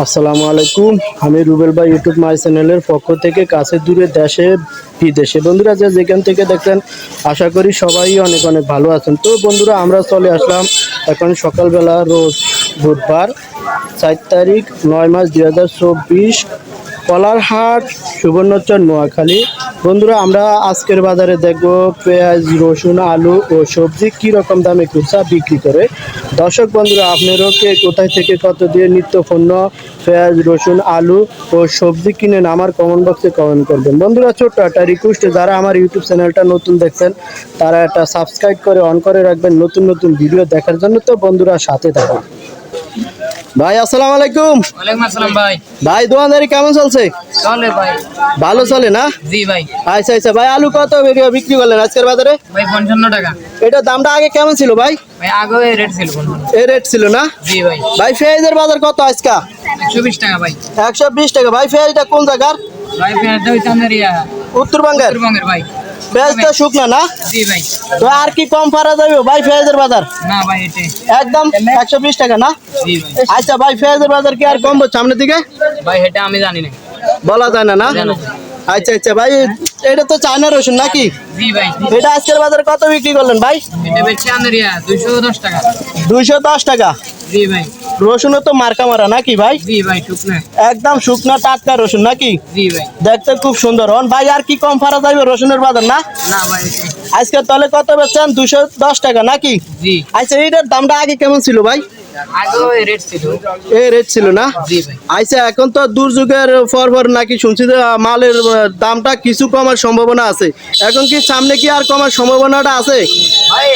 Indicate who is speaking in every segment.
Speaker 1: আসসালামু আলাইকুম। আমি রুবেল ভাই ইউটিউব মাই চ্যানেলের পক্ষ থেকে কাছে দূরে দেশে, বিদেশে। বন্ধুরা, যে যেখান থেকে দেখছেন, আশা করি সবাই অনেক অনেক ভালো আছেন। তো বন্ধুরা, আমরা চলে আসলাম এখন সকালবেলা রোজ বুধবার, চার তারিখ, নয় মাস দুই হাজার চব্বিশ। কলারহাট, সুবর্ণচর, নোয়াখালী। বন্ধুরা, আমরা আজকের বাজারে দেখব পেঁয়াজ, রসুন, আলু ও সবজি কি রকম দামে খুচরা বিক্রি করে। দর্শক বন্ধুরা, আপনারও কে কোথায় থেকে কত দিয়ে নিত্য পণ্য পেঁয়াজ, রসুন, আলু ও সবজি কিনেন, আমার কমেন্ট বক্সে কমেন্ট করবেন। বন্ধুরা, ছোট্ট একটা রিকোয়েস্ট যারা আমার ইউটিউব চ্যানেলটা নতুন দেখছেন, তারা একটা সাবস্ক্রাইব করে অন করে রাখবেন, নতুন নতুন ভিডিও দেখার জন্য। তো বন্ধুরা, সাথে থাকুন। ভাই আসসালামু আলাইকুম।
Speaker 2: ওয়ালাইকুম আসসালাম ভাই।
Speaker 1: ভাই দোকানদারি কেমন চলছে?
Speaker 2: চলে ভাই।
Speaker 1: ভালো চলে না?
Speaker 2: জি ভাই।
Speaker 1: আচ্ছা আচ্ছা ভাই আলু কত বিক্রি- বিক্রি করলেন আজকের বাজারে?
Speaker 2: ভাই পঞ্চান্ন টাকা।
Speaker 1: এটা দামটা আগে কেমন ছিল ভাই?
Speaker 2: ভাই আগে রেট ছিল
Speaker 1: এই রেট ছিল না?
Speaker 2: জি ভাই।
Speaker 1: ভাই পেঁয়াজের বাজার কত আজকা?
Speaker 2: একশো বিশ টাকা ভাই।
Speaker 1: একশো বিশ টাকা। ভাই পেঁয়াজটা কোন জায়গার?
Speaker 2: ভাই পেঁয়াজটা হইছে
Speaker 1: উত্তরবঙ্গের।
Speaker 2: উত্তরবঙ্গের ভাই।
Speaker 1: পেঁয়াজটা শুকনা না তো আর কি কম পারা যাবে ভাই পেঁয়াজের বাজার? একদম একশো বিশ টাকা না? আচ্ছা ভাই পেঁয়াজের বাজার কি আর কম হচ্ছে সামনের দিকে?
Speaker 2: ভাই এটা আমি জানি না।
Speaker 1: বলা যায় না না। আচ্ছা আচ্ছা ভাই এটা তো চায়না রসুন নাকি? এটা আজকের বাজারে কত বিক্রি করলেন ভাই?
Speaker 2: দুইশো দশ টাকা।
Speaker 1: দুইশো দশ টাকা।
Speaker 2: জি ভাই।
Speaker 1: রসুনও তো মার্কা মারা নাকি ভাই?
Speaker 2: জি ভাই শুকনা।
Speaker 1: একদম শুকনা টাটকা রসুন নাকি?
Speaker 2: জি ভাই।
Speaker 1: দেখতে খুব সুন্দর। হন ভাই আর কি কম ফারা যাবে রসুনের বাজার না?
Speaker 2: না ভাই
Speaker 1: আজকে তাহলে কত বেচছেন? দুশো দশ টাকা নাকি?
Speaker 2: জি।
Speaker 1: আচ্ছা এইটার দামটা আগে কেমন ছিল ভাই? এই রেট ছিল। না? আচ্ছা এখন তো দুর্যোগের পর পর নাকি শুনছি যে মালের দামটা কিছু কমার সম্ভাবনা আছে। এখন কি সামনে কি আর কমার সম্ভাবনাটা আছে?
Speaker 2: ভাই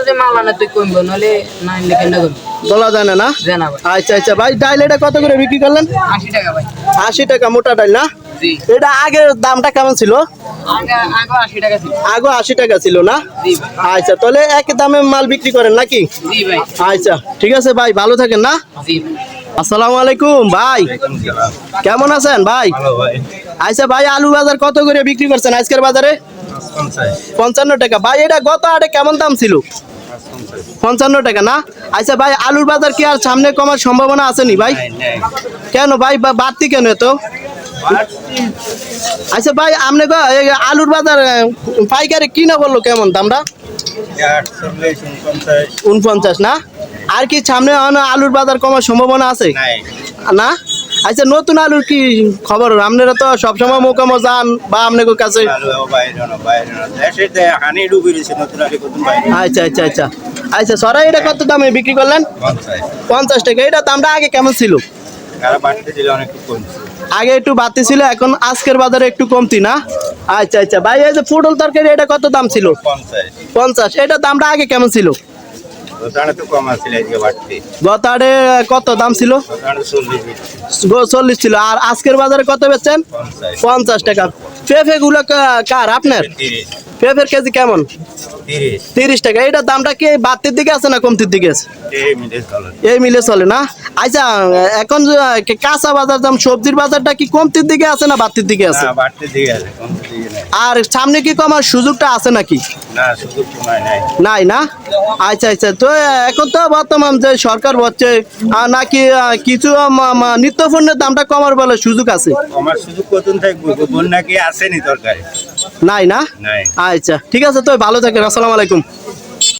Speaker 2: যদি মাল আনে তুই কমবো। নাহলে না কেন করব
Speaker 1: বলা যায় না না? আচ্ছা আচ্ছা ভাই ডাইল এটা কত করে বিক্রি করলেন?
Speaker 2: আশি টাকা ভাই।
Speaker 1: আশি টাকা মোটা ডাইল না? এটা আগের দামটা কেমন ছিল?
Speaker 2: আগে আগে আশি টাকা ছিল।
Speaker 1: আগে আশি টাকা ছিল না? আচ্ছা তাহলে এক দামে মাল বিক্রি করেন নাকি? আচ্ছা ঠিক আছে ভাই ভালো থাকেন না?
Speaker 2: জি ভাই।
Speaker 1: আসসালামু আলাইকুম ভাই। কেমন আছেন ভাই? আচ্ছা ভাই আলু বাজার কত করে বিক্রি করছেন আজকের বাজারে? পঞ্চান্ন টাকা। ভাই এটা গত আটে কেমন দাম ছিল? পঞ্চান্ন টাকা না? আচ্ছা ভাই আলুর বাজার কি আর সামনে কমার সম্ভাবনা আছে নি ভাই? কেন ভাই বাড়তি কেন এত? আচ্ছা ভাই আপনি আলুর বাজার পাইকারি কিনা বলল কেমন দামটা? উনপঞ্চাশ। না? আর কি সামনে আলুর বাজার কমার সম্ভাবনা আছে? না? আচ্ছা নতুন আলুর কি খবর? আপনারা তো সবসময় মোকামো যান বা আপনাদের কাছে? আচ্ছা আচ্ছা আচ্ছা। আচ্ছা সরাই এটা কত দামে বিক্রি করলেন? পঞ্চাশ টাকা। এটা দামটা আগে কেমন ছিল? আগে একটু বাড়তি ছিল এখন আজকের বাজারে একটু কমতি না? আচ্ছা আচ্ছা। ভাই এই যে পটল তরকারি এটা কত দাম ছিল? পঞ্চাশ। এটা দামটা আগে কেমন ছিল? গত কত দাম ছিল? গো- চল্লিশ ছিল। আর আজকের বাজারে কত বেচছেন? পঞ্চাশ। টাকা। পেঁপে গুলো কার আপনার? পেঁপের কেজি কেমন? তিরিশ। টাকা। এটার দামটা কি বাড়তির দিকে আছে না কমতির দিকে আছে? এই মিলে চলে। না? আচ্ছা এখন কাঁচা বাজার দাম সবজির বাজারটা কি কমতির দিকে আছে না বাড়তির দিকে আছে? আর সামনে কি কমার সুযোগটা আছে নাকি? নাই না? আচ্ছা আচ্ছা তো এখন তো বর্তমান যে সরকার বলছে নাকি কিছু নিত্য পণ্যের দামটা কমার বলে সুযোগ আছে?
Speaker 3: আমার সুযোগ কতন থাকব? বন্যা কি আসেনি তরকারি
Speaker 1: নাই না? আচ্ছা ঠিক আছে তো ভালো থাকেন আসসালামু আলাইকুম।